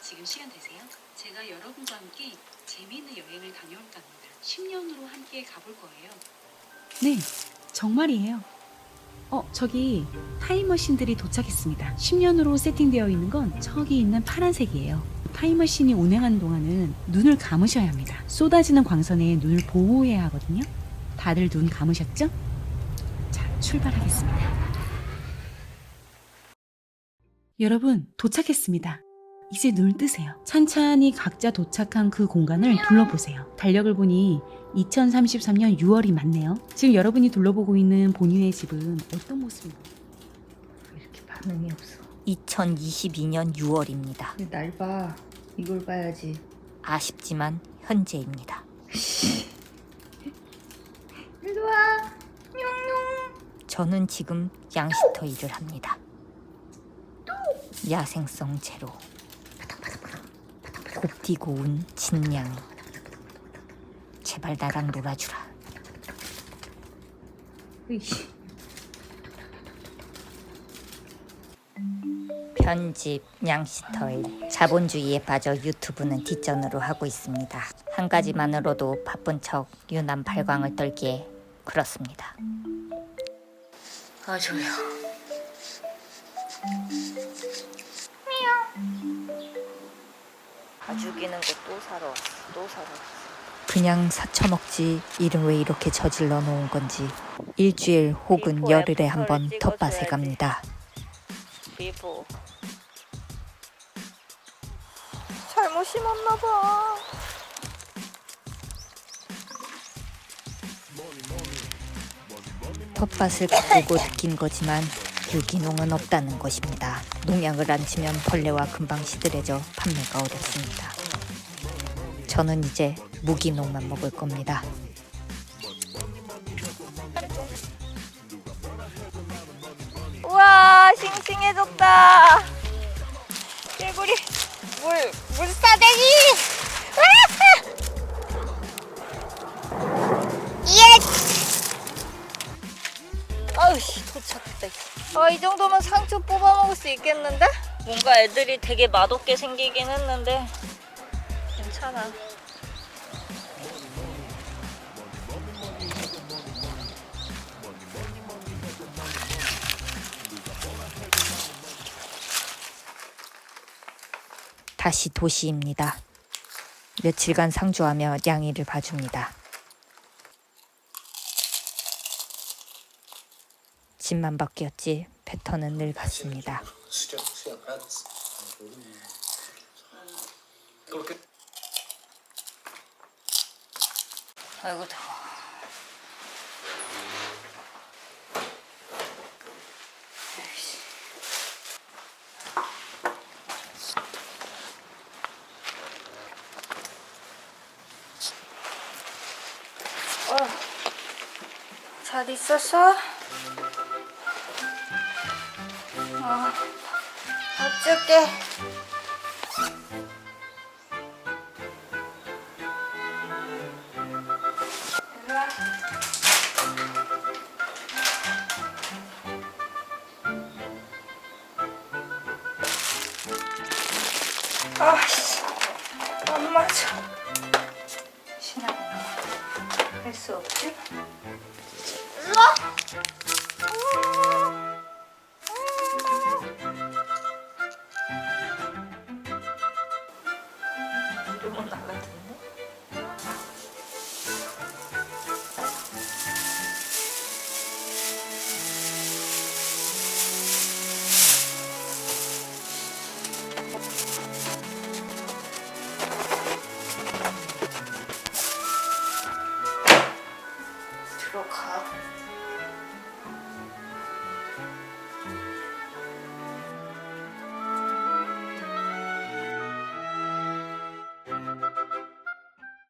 지금 시간 되세요? 제가 여러분과 함께 재미있는 여행을 다녀올까 합니다. 10년으로 함께 가볼 거예요. 네, 정말이에요. 어, 저기 타임머신들이 도착했습니다. 10년으로 세팅되어 있는 건 저기 있는 파란색이에요. 타임머신이 운행하는 동안은 눈을 감으셔야 합니다. 쏟아지는 광선에 눈을 보호해야 하거든요. 다들 눈 감으셨죠? 자, 출발하겠습니다. 여러분, 도착했습니다. 이제 눈을 뜨세요. 찬찬히 각자 도착한 그 공간을 둘러보세요. 달력을 보니 2033년 6월이 맞네요. 지금 여러분이 둘러보고 있는 본인의 집은 어떤 모습인가요? 왜 이렇게 반응이 없어? 2022년 6월입니다. 근데 날 봐. 이걸 봐야지. 아쉽지만 현재입니다. 일로 와. 저는 지금 양시터 일을 합니다. 야생성 제로. 곱디고 온 진냥이. 제발 나랑 놀아주라. 으이씨. 편집, 양시터일, 자본주의에 빠져 유튜브는 뒷전으로 하고 있습니다. 한 가지만으로도 바쁜 척 유난 발광을 떨기에 그렇습니다. 아 졸려. 다 죽이는 거 또 사러 왔어. 또 사러 왔어. 그냥 사쳐먹지 일은 왜 이렇게 저질러 놓은 건지 일주일 혹은 열흘에 한번 텃밭에 갑니다. 비보 잘못 심었나 봐. 텃밭을 가꾸고 느낀 거지만 유기농은 없다는 것입니다. 농약을 안 치면 벌레와 금방 시들해져 판매가 어렵습니다. 저는 이제 무기농만 먹을 겁니다. 우와 싱싱해졌다. 개구리 물 물사대기. 예. 도착했다. 아이 정도면 상추 뽑아 먹을 수 있겠는데? 뭔가 애들이 되게 맛없게 생기긴 했는데 괜찮아. 다시 도시입니다. 며칠간 상주하며 양이를 봐줍니다. 집만 바뀌었지 패턴은 늘 같습니다. 수정 수정 알았어. 그렇게 아이고 더워. 어, 잘 있었어? 어, 어쩔게. 아씨, 안 맞아. 신하구나. 할수 없지? 일로 와.